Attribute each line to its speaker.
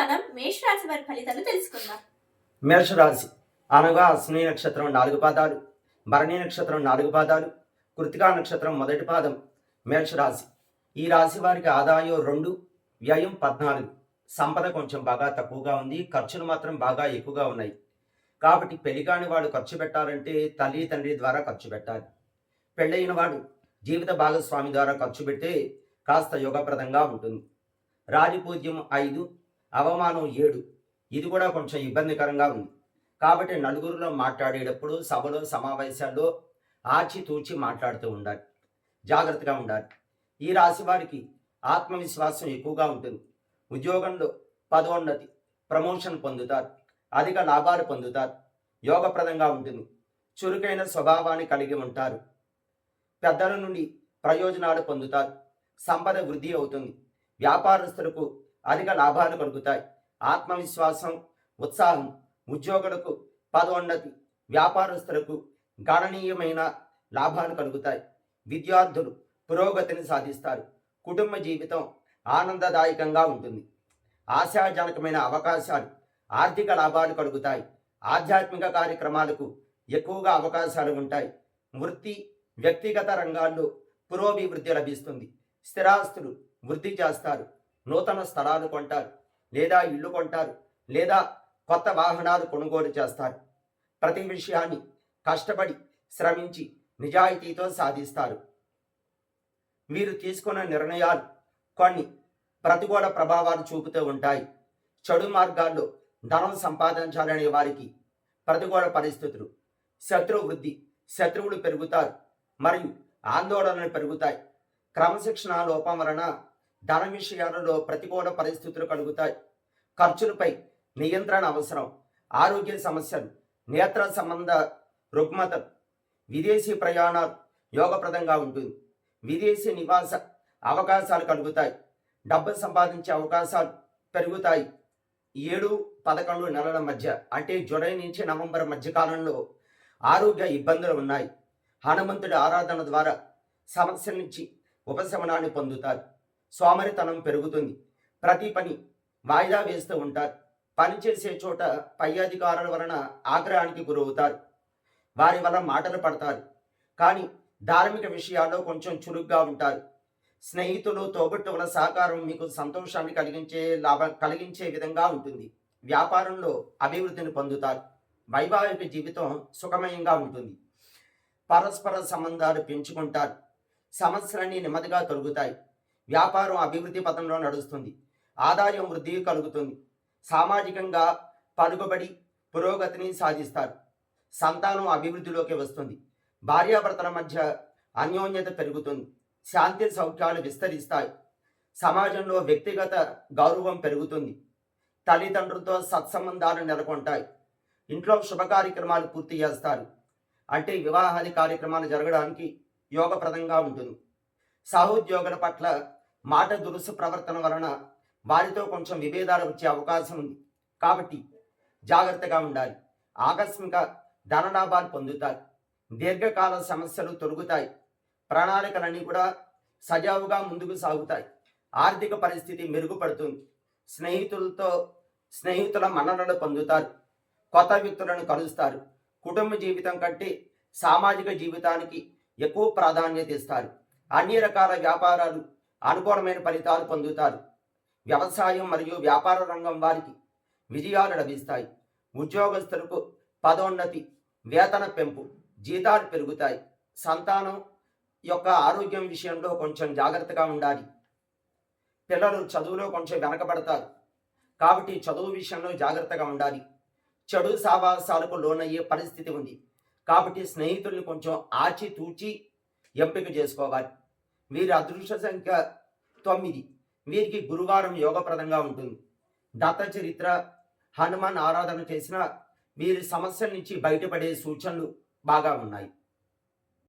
Speaker 1: మనం మేషరాశి వారి ఫలితాలు తెలుసుకుందాం.
Speaker 2: మేషరాశి. అనగా అశ్విని నక్షత్రం నాలుగు పాదాలు భరణి నక్షత్రం నాలుగు పాదాలు కృతికా నక్షత్రం మొదటి పాదం మేషరాశి. ఈ రాశి వారికి ఆదాయం రెండు వ్యయం పద్నాలుగు. సంపద కొంచెం బాగా తక్కువగా ఉంది ఖర్చులు మాత్రం బాగా ఎక్కువగా ఉన్నాయి. కాబట్టి పెళ్ళికాని వాడు ఖర్చు పెట్టాలంటే తల్లి తండ్రి ద్వారా ఖర్చు పెట్టాలి. పెళ్ళైన వాడు జీవిత భాగస్వామి ద్వారా ఖర్చు పెడితే కాస్త యోగప్రదంగా ఉంటుంది. రాజపూజ్యం ఐదు అవమానం ఏడు. ఇది కూడా కొంచెం ఇబ్బందికరంగా ఉంది. కాబట్టి నలుగురిలో మాట్లాడేటప్పుడు సభలో సమావేశాల్లో ఆచితూచి మాట్లాడుతూ ఉండాలి. జాగ్రత్తగా ఉండాలి. ఈ రాశి వారికి ఆత్మవిశ్వాసం ఎక్కువగా ఉంటుంది. ఉద్యోగంలో పదోన్నతి ప్రమోషన్ పొందుతారు. అధిక లాభాలు పొందుతారు. యోగప్రదంగా ఉంటుంది. చురుకైన స్వభావాన్ని కలిగి ఉంటారు. పెద్దల నుండి ప్రయోజనాలు పొందుతారు. సంపద వృద్ధి అవుతుంది. వ్యాపారస్తులకు అధిక లాభాలు కలుగుతాయి. ఆత్మవిశ్వాసం ఉత్సాహం ఉద్యోగులకు పదోన్నతి వ్యాపారస్తులకు గణనీయమైన లాభాలు కలుగుతాయి. విద్యార్థులు పురోగతిని సాధిస్తారు. కుటుంబ జీవితం ఆనందదాయకంగా ఉంటుంది. ఆశాజనకమైన అవకాశాలు ఆర్థిక లాభాలు కలుగుతాయి. ఆధ్యాత్మిక కార్యక్రమాలకు ఎక్కువగా అవకాశాలు ఉంటాయి. వృత్తి వ్యక్తిగత రంగాల్లో పురోభివృద్ధి లభిస్తుంది. స్థిరాస్తులు వృద్ధి చేస్తారు. నూతన స్థలాలు కొంటారు లేదా ఇల్లు కొంటారు లేదా కొత్త వాహనాలు కొనుగోలు చేస్తారు. ప్రతి విషయాన్ని కష్టపడి శ్రమించి నిజాయితీతో సాధిస్తారు. మీరు తీసుకున్న నిర్ణయాలు కొన్ని ప్రతికూల ప్రభావాలు చూపుతూ ఉంటాయి. చెడు మార్గాల్లో ధనం సంపాదించాలనే వారికి ప్రతికూల పరిస్థితులు శత్రు వృద్ధి శత్రువులు పెరుగుతారు మరియు ఆందోళనలు పెరుగుతాయి. క్రమశిక్షణ లోపం వలన ధన విషయాలలో ప్రతికూల పరిస్థితులు కలుగుతాయి. ఖర్చులపై నియంత్రణ అవసరం. ఆరోగ్య సమస్యలు నేత్ర సంబంధ రుగ్మతలు విదేశీ ప్రయాణాలు యోగప్రదంగా ఉంటుంది. విదేశీ నివాస అవకాశాలు కలుగుతాయి. డబ్బు సంపాదించే అవకాశాలు పెరుగుతాయి. ఏడు పదకొండు నెలల మధ్య అంటే జూలై నుంచి నవంబర్ మధ్య కాలంలో ఆరోగ్య ఇబ్బందులు ఉన్నాయి. హనుమంతుడి ఆరాధన ద్వారా సమస్య నుంచి ఉపశమనాన్ని పొందుతారు. సోమరితనం పెరుగుతుంది. ప్రతి పని వాయిదా వేస్తూ ఉంటారు. పనిచేసే చోట పై అధికారుల వలన ఆగ్రహానికి గురవుతారు. వారి వల్ల మాటలు పడతారు. కానీ ధార్మిక విషయాల్లో కొంచెం చురుగ్గా ఉంటారు. స్నేహితులు తోబుట్టువుల సహకారం మీకు సంతోషాన్ని కలిగించే లాభ కలిగించే విధంగా ఉంటుంది. వ్యాపారంలో అభివృద్ధిని పొందుతారు. వైవాహిక జీవితం సుఖమయంగా ఉంటుంది. పరస్పర సంబంధాలు పెంచుకుంటారు. సమస్యలన్నీ నెమ్మదిగా తొలుగుతాయి. వ్యాపారం అభివృద్ధి పథంలో నడుస్తుంది. ఆదాయం వృద్ధి కలుగుతుంది. సామాజికంగా పలుకుబడి పురోగతిని సాధిస్తారు. సంతానం అభివృద్ధిలోకి వస్తుంది. భార్యాభర్తల మధ్య అన్యోన్యత పెరుగుతుంది. శాంతి సౌఖ్యాలు విస్తరిస్తాయి. సమాజంలో వ్యక్తిగత గౌరవం పెరుగుతుంది. తల్లిదండ్రులతో సత్సంబంధాలు నెలకొంటాయి. ఇంట్లో శుభ కార్యక్రమాలు పూర్తి చేస్తారు. అంటే వివాహాది కార్యక్రమాలు జరగడానికి యోగప్రదంగా ఉంటుంది. సహోద్యోగుల పట్ల మాట దురుసు ప్రవర్తన వలన వారితో కొంచెం విభేదాలు వచ్చే అవకాశం ఉంది. కాబట్టి జాగ్రత్తగా ఉండాలి. ఆకస్మిక ధనలాభాలు పొందుతారు. దీర్ఘకాల సమస్యలు తొలగుతాయి. ప్రణాళికలన్నీ కూడా సజావుగా ముందుకు సాగుతాయి. ఆర్థిక పరిస్థితి మెరుగుపడుతుంది. స్నేహితులతో స్నేహితుల మన్ననలు పొందుతారు. కొత్త వ్యక్తులను కలుస్తారు. కుటుంబ జీవితం కంటే సామాజిక జీవితానికి ఎక్కువ ప్రాధాన్యత ఇస్తారు. అన్ని రకాల వ్యాపారాలు అనుకూలమైన ఫలితాలు పొందుతారు. వ్యవసాయం మరియు వ్యాపార రంగం వారికి విజయాలు లభిస్తాయి. ఉద్యోగస్తులకు పదోన్నతి వేతన పెంపు జీతాలు పెరుగుతాయి. సంతానం యొక్క ఆరోగ్యం విషయంలో కొంచెం జాగ్రత్తగా ఉండాలి. పిల్లలు చదువులో కొంచెం వెనకబడతారు. కాబట్టి చదువు విషయంలో జాగ్రత్తగా ఉండాలి. చెడు సావాసాలకు లోనయ్యే పరిస్థితి ఉంది. కాబట్టి స్నేహితుల్ని కొంచెం ఆచితూచి ఎంపిక చేసుకోవాలి. వీరి అదృష్ట సంఖ్య తొమ్మిది. వీరికి గురువారం యోగప్రదంగా ఉంటుంది. దత్త చరిత్ర హనుమాన్ ఆరాధన చేసిన వీరి సమస్యల నుంచి బయటపడే సూచనలు బాగా ఉన్నాయి.